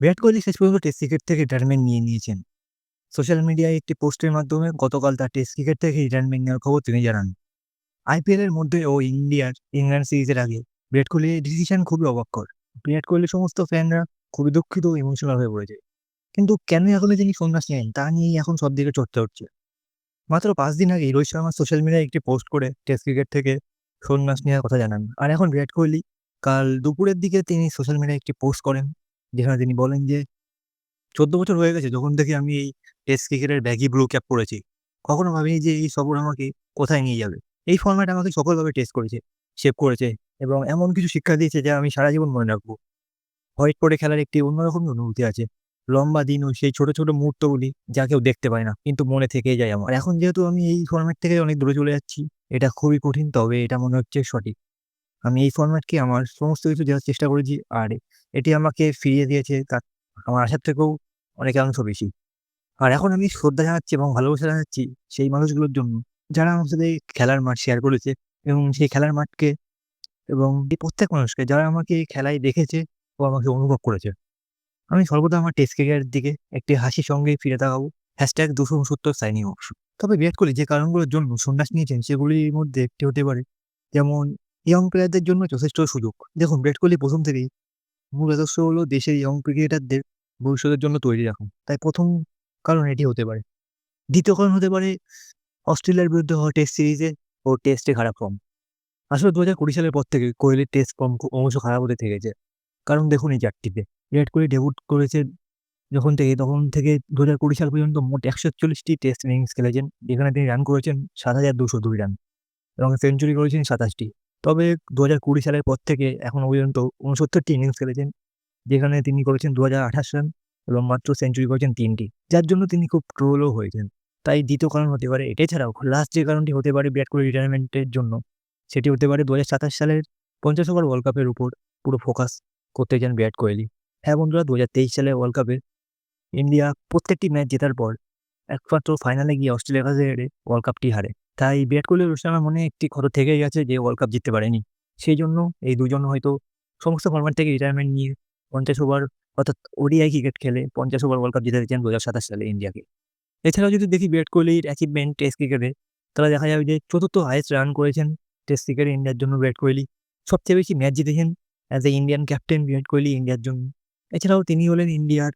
বিরাট কোহলি শেষ পর্যন্ত test cricket থেকে রিটায়ারমেন্ট নিয়ে নিয়েছেন। সোশ্যাল মিডিয়ায় একটি পোস্টের মাধ্যমে গতকাল তার টেস্ট ক্রিকেট থেকে রিটায়ারমেন্ট নেওয়ার খবর তিনি জানান। আইপিএল এর মধ্যে ও ইন্ডিয়ার ইংল্যান্ড সিরিজের আগে বিরাট কোহলির ডিসিশন খুবই অবাক্কর। বিরাট কোহলির সমস্ত ফ্যানরা খুবই দুঃখিত ইমোশনাল হয়ে পড়েছে। কিন্তু কেন এখনও তিনি সন্ন্যাস নেন তা নিয়েই এখন সব দিকে চর্চা হচ্ছে। মাত্র পাঁচ দিন আগে রোহিত শর্মা সোশ্যাল মিডিয়ায় একটি পোস্ট করে টেস্ট ক্রিকেট থেকে সন্ন্যাস নেওয়ার কথা জানান। আর এখন বিরাট কোহলি কাল দুপুরের দিকে তিনি সোশ্যাল মিডিয়ায় একটি পোস্ট করেন। যেখানে তিনি বলেন যে, চোদ্দ বছর হয়ে গেছে, যখন থেকে আমি এই টেস্ট ক্রিকেটের ব্যাগি ব্লু ক্যাপ পরেছি, কখনো ভাবিনি যে এই সফর আমাকে কোথায় নিয়ে যাবে? এই ফর্ম্যাট আমাকে সকলভাবে টেস্ট করেছে শেপ করেছে এবং এমন কিছু শিক্ষা দিয়েছে যা আমি সারা জীবন মনে রাখব। হোয়াইট পরে খেলার একটি অন্যরকম অনুভূতি আছে। লম্বা দিন ওই সেই ছোট ছোট মুহূর্তগুলি যা কেউ দেখতে পায় না, কিন্তু মনে থেকে যায় আমার। এখন যেহেতু আমি এই ফর্ম্যাট থেকে অনেক দূরে চলে যাচ্ছি, এটা খুবই কঠিন, তবে এটা মনে হচ্ছে সঠিক। আমি এই ফর্ম্যাটকে আমার সমস্ত কিছু দেওয়ার চেষ্টা করেছি, আর এটি আমাকে ফিরিয়ে দিয়েছে তার, আমার আশার থেকেও অনেকাংশ বেশি। আর এখন আমি শ্রদ্ধা জানাচ্ছি এবং ভালোবাসা জানাচ্ছি সেই মানুষগুলোর জন্য, যারা আমার সাথে খেলার মাঠ শেয়ার করেছে এবং সেই খেলার মাঠকে এবং প্রত্যেক মানুষকে যারা আমাকে খেলায় দেখেছে ও আমাকে অনুভব করেছে। আমি সর্বদা আমার টেস্ট ক্রিকেটের দিকে একটি হাসির সঙ্গে ফিরে তাকাবো। হ্যাশট্যাগ দুশো উনসত্তর সাইনিং অফ তবে বিরাট কোহলি যে কারণগুলোর জন্য সন্ন্যাস নিয়েছেন, সেগুলির মধ্যে একটি হতে পারে, যেমন ইয়ং প্লেয়ারদের জন্য যথেষ্ট সুযোগ। দেখুন বিরাট কোহলি প্রথম থেকেই মূল আদর্শ হলো দেশের ইয়ং ক্রিকেটারদের ভবিষ্যতের জন্য তৈরি রাখুন। তাই প্রথম কারণ এটি হতে পারে। দ্বিতীয় কারণ হতে পারে অস্ট্রেলিয়ার বিরুদ্ধে হওয়া টেস্ট সিরিজে ও টেস্টে খারাপ ফর্ম আসলে দু হাজার কুড়ি সালের পর থেকে কোহলির টেস্ট ফর্ম অংশ খারাপ হতে থেকেছে। কারণ দেখুন এই চারটিতে। বিরাট কোহলি ডেবুট করেছে যখন থেকে, তখন থেকে দু হাজার কুড়ি সাল পর্যন্ত মোট একশো চল্লিশটি টেস্ট ইনিংস খেলেছেন। যেখানে তিনি রান করেছেন সাত হাজার দুশো দুই রান এবং সেঞ্চুরি করেছেন সাতাশটি। তবে দু হাজার কুড়ি সালের পর থেকে এখনও পর্যন্ত উনসত্তরটি ইনিংস খেলেছেন, যেখানে তিনি করেছেন দু হাজার আঠাশ রান এবং মাত্র সেঞ্চুরি করেছেন তিনটি। যার জন্য তিনি খুব ট্রোলও হয়েছেন। তাই দ্বিতীয় কারণ হতে পারে, এটাই ছাড়াও লাস্ট যে কারণটি হতে পারে বিরাট কোহলি রিটায়ারমেন্টের জন্য, সেটি হতে পারে দু হাজার সাতাশ সালের পঞ্চাশ ওভার ওয়ার্ল্ড কাপের উপর পুরো ফোকাস করতে চান বিরাট কোহলি। হ্যাঁ বন্ধুরা দু হাজার তেইশ সালে ওয়ার্ল্ড কাপে ইন্ডিয়া প্রত্যেকটি ম্যাচ জেতার পর একমাত্র ফাইনালে গিয়ে অস্ট্রেলিয়ার কাছে হেরে ওয়ার্ল্ড কাপটি হারে। তাই বিরাট কোহলি রোহিত শর্মার মনে একটি ক্ষত থেকেই গেছে যে ওয়ার্ল্ড কাপ জিততে পারেনি। সেই জন্য এই দুজন হয়তো সমস্ত ফরম্যাট থেকে রিটায়ারমেন্ট নিয়ে পঞ্চাশ ওভার অর্থাৎ ওডিআই ক্রিকেট খেলে পঞ্চাশ ওভার ওয়ার্ল্ড কাপ জিতে দিয়েছেন দু হাজার সাতাশ সালে ইন্ডিয়াকে। এছাড়াও যদি দেখি বিরাট কোহলির অ্যাচিভমেন্ট টেস্ট ক্রিকেটে তাহলে দেখা যাবে যে চতুর্থ হাইয়েস্ট রান করেছেন টেস্ট ক্রিকেটে ইন্ডিয়ার জন্য বিরাট কোহলি। সবচেয়ে বেশি ম্যাচ জিতেছেন as a Indian captain Virat Kohli ইন্ডিয়ার জন্য। এছাড়াও তিনি হলেন ইন্ডিয়ার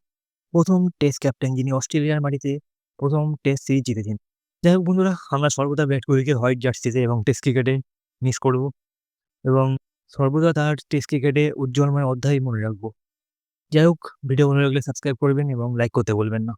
প্রথম টেস্ট ক্যাপ্টেন যিনি অস্ট্রেলিয়ার মাটিতে প্রথম টেস্ট সিরিজ জিতেছেন। যাই হোক বন্ধুরা, আমরা সর্বদা ব্যাট কোহলিকে হোয়াইট জার্সিতে এবং টেস্ট ক্রিকেটে মিস করব এবং সর্বদা তার টেস্ট ক্রিকেটে উজ্জ্বলময় অধ্যায় মনে রাখব। যাই হোক ভিডিও ভালো লাগলে সাবস্ক্রাইব করবেন এবং লাইক করতে বলবেন না।